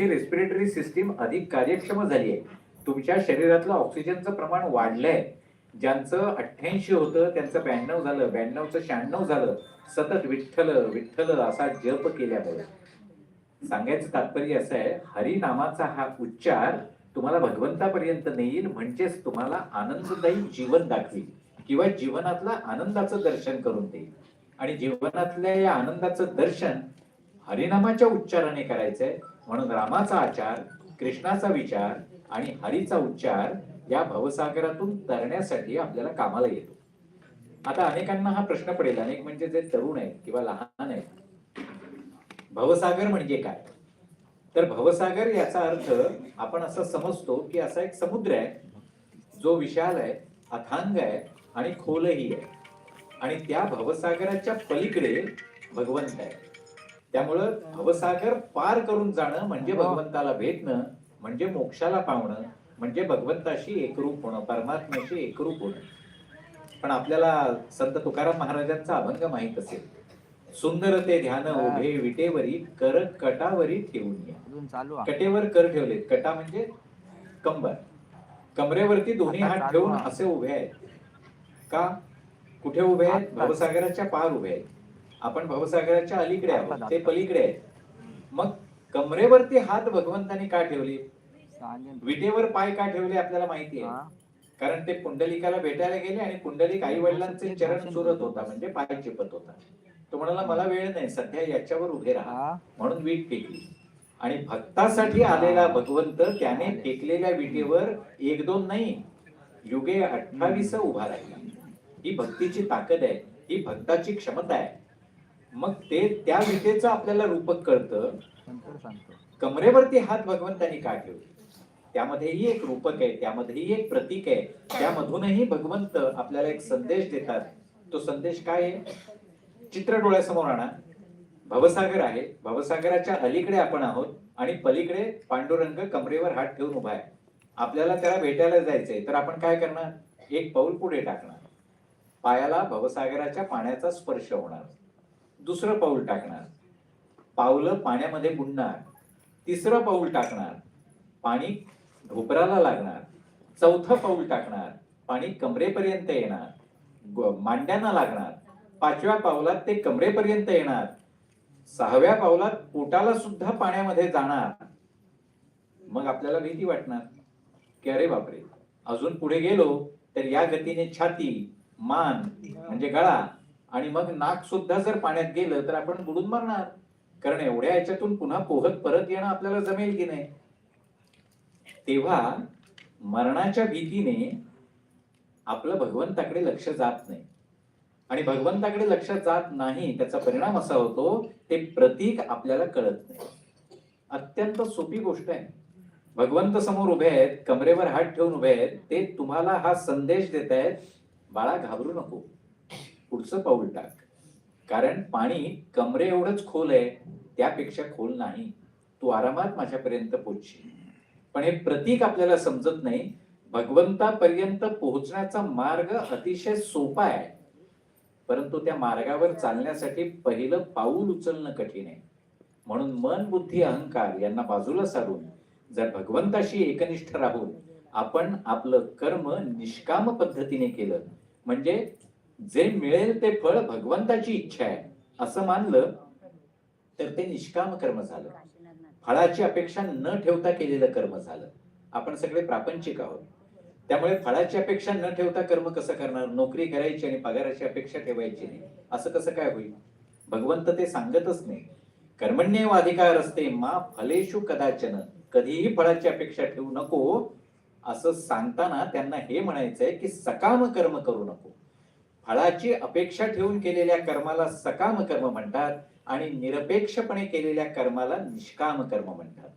तुमची respiratory system अधिक कार्यक्षम झाली आहे तुमच्या शरीरातलं ऑक्सिजनचं प्रमाण वाढलंय. ज्यांचं अठ्ठ्याऐंशी होतं त्यांचं ब्याण्णव झालं ब्याण्णवचं शहाण्णव झालं सतत विठ्ठल विठ्ठल असा जप केल्यामुळे. सांगायचं तात्पर्य असं आहे हरिनामाचा हा उच्चार तुम्हाला भगवंतापर्यंत नेईल म्हणजेच तुम्हाला आनंददायी जीवन दाखवी किंवा जीवनातलं आनंदाचं दर्शन करून देईल. आणि जीवनातल्या या आनंदाचं दर्शन हरिनामाच्या उच्चाराने करायचंय म्हणून रामाचा आचार कृष्णाचा विचार आणि हरीचा उच्चार या भवसागरातून तरण्यासाठी आपल्याला कामाला येतो. आता अनेकांना हा प्रश्न पडेल. अनेक म्हणजे जे तरुण आहेत किंवा लहान आहेत. भवसागर म्हणजे काय? तर भवसागर याचा अर्थ आपण असं समजतो की असा एक समुद्र आहे जो विशाल आहे अथांग आहे आणि खोलही आहे. आणि त्या भवसागराच्या पलीकडे भगवंत आहे. त्यामुळं भवसागर पार करून जाणं म्हणजे भगवंताला भेटणं म्हणजे मोक्षाला पावणं म्हणजे भगवंताशी एकरूप होणं परमात्म्याशी एकरूप होणं. पण आपल्याला संत तुकाराम महाराजांचा अभंग माहीत असेल. सुंदर ते ध्यान उभे विटेवरी कर कटावरी ठेवून या. कटेवर कर ठेवलेत. कटा म्हणजे कंबर. कमरेवरती दोन्ही हात ठेवून असे उभे आहेत. का? कुठे उभे आहेत? भवसागराच्या पार उभे आहेत. आपण भवसागराच्या अलीकडे आहोत. ते पलीकडे आहेत. मग कमरेवरती हात भगवंतानी का ठेवले. विटेवर पाय का ठेवले आपल्याला माहिती आहे? कारण ते पुंडलिकाला भेटायला गेले आणि पुंडलिक आई वडिलांचे चरण चुरत होता म्हणजे पाय चिपत होता. तो म्हणाला मला वेळ नाही सध्या याच्यावर उभे राहा? म्हणून वीट टेकली. आणि भक्तासाठी आलेला भगवंत त्याने टेकलेल्या विटेवर एक दोन नाही युगे अठ्ठावीस उभा राहिला. ही भक्तीची ताकद आहे ही भक्ताची क्षमता आहे. मग ते त्या विटेचं आपल्याला रूपक कळतं. कमरेवरती हात भगवंतानी का ठेवले? त्यामध्येही एक रूपक आहे त्यामध्येही एक प्रतीक आहे. त्यामधूनही भगवंत आपल्याला एक संदेश देतात. तो संदेश काय आहे? चित्र डोळ्यासमोर आणा. भवसागर आहे. भवसागराच्या अलीकडे आपण आहोत आणि पलीकडे पांडुरंग कमरेवर हात ठेवून उभा आहे. आपल्याला त्याला भेटायला जायचंय. तर आपण काय करणार? एक पाऊल पुढे टाकणार. पायाला भवसागराच्या पाण्याचा स्पर्श होणार. दुसरं पाऊल टाकणार. पावलं पाण्यामध्ये बुडणार. तिसरं पाऊल टाकणार. पाणी ढोपराला लागणार. चौथं पाऊल टाकणार. पाणी कमरेपर्यंत येणार. मांड्यांना लागणार. पाचव्या पावलात ते कमरेपर्यंत येणार. सहाव्या पावलात पोटाला सुद्धा पाण्यामध्ये जाणार. मग आपल्याला भीती वाटणार. की अरे बापरे अजून पुढे गेलो तर या गतीने छाती मान म्हणजे गळा आणि मग नाक सुद्धा जर पाण्यात गेलं तर आपण बुडून मरणार. कारण एवढ्या याच्यातून पुन्हा पोहत परत येणं आपल्याला जमेल की नाही? तेव्हा मरणाच्या भीतीने आपलं भगवंताकडे लक्ष जात नाही. आणि भगवंताकडे लक्ष जात नाही त्याचा परिणाम असा होतो ते प्रतीक आपल्याला कळत नाही. अत्यंत सोपी गोष्ट आहे. भगवंत समोर उभे आहेत कमरेवर हात ठेवून उभे आहेत ते तुम्हाला हा संदेश देत आहेत बाळा घाबरू नको. पुढचं पाऊल टाक. कारण पाणी कमरे एवढंच खोल आहे त्यापेक्षा खोल नाही. तू आरामात माझ्यापर्यंत पोहोचशील पण हे प्रतीक आपल्याला समजत नाही. भगवंतापर्यंत पोहोचण्याचा मार्ग अतिशय सोपा आहे. परंतु त्या मार्गावर चालण्यासाठी पहिलं पाऊल उचलणं कठीण आहे. म्हणून मन बुद्धी अहंकार यांना बाजूला सारून जर भगवंताशी एकनिष्ठ राहून आपण आपलं कर्म निष्काम पद्धतीने केलं म्हणजे जे मिळेल ते फळ भगवंताची इच्छा आहे. असं मानलं तर ते निष्काम कर्म झालं. फळाची अपेक्षा न ठेवता केलेलं कर्म झालं. आपण सगळे प्रापंचिक आहोत. त्यामुळे फळाची अपेक्षा न ठेवता कर्म कसं करणार? नोकरी करायची आणि पगाराची अपेक्षा ठेवायची नाही. असं कसं काय होईल? भगवंत ते सांगतच नाही. कर्मण्येव अधिकार असते मा फलेशु कदाचन. कधीही फळाची अपेक्षा ठेवू नको. असं सांगताना त्यांना हे म्हणायचंय की सकाम कर्म करू नको. फळाची अपेक्षा ठेवून केलेल्या कर्माला सकाम कर्म म्हणतात आणि निरपेक्षपणे केलेल्या कर्माला निष्काम कर्म म्हणतात.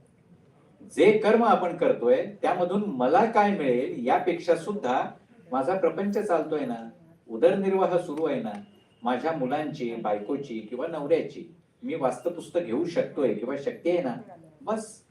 जे कर्म आपण करतोय त्यामधून मला काय मिळेल यापेक्षा सुद्धा माझा प्रपंच चालतोय ना? उदरनिर्वाह सुरू आहे ना? माझ्या मुलांची बायकोची किंवा नवऱ्याची मी वास्तपुस्त घेऊ शकतोय किंवा शक्य आहे ना? बस.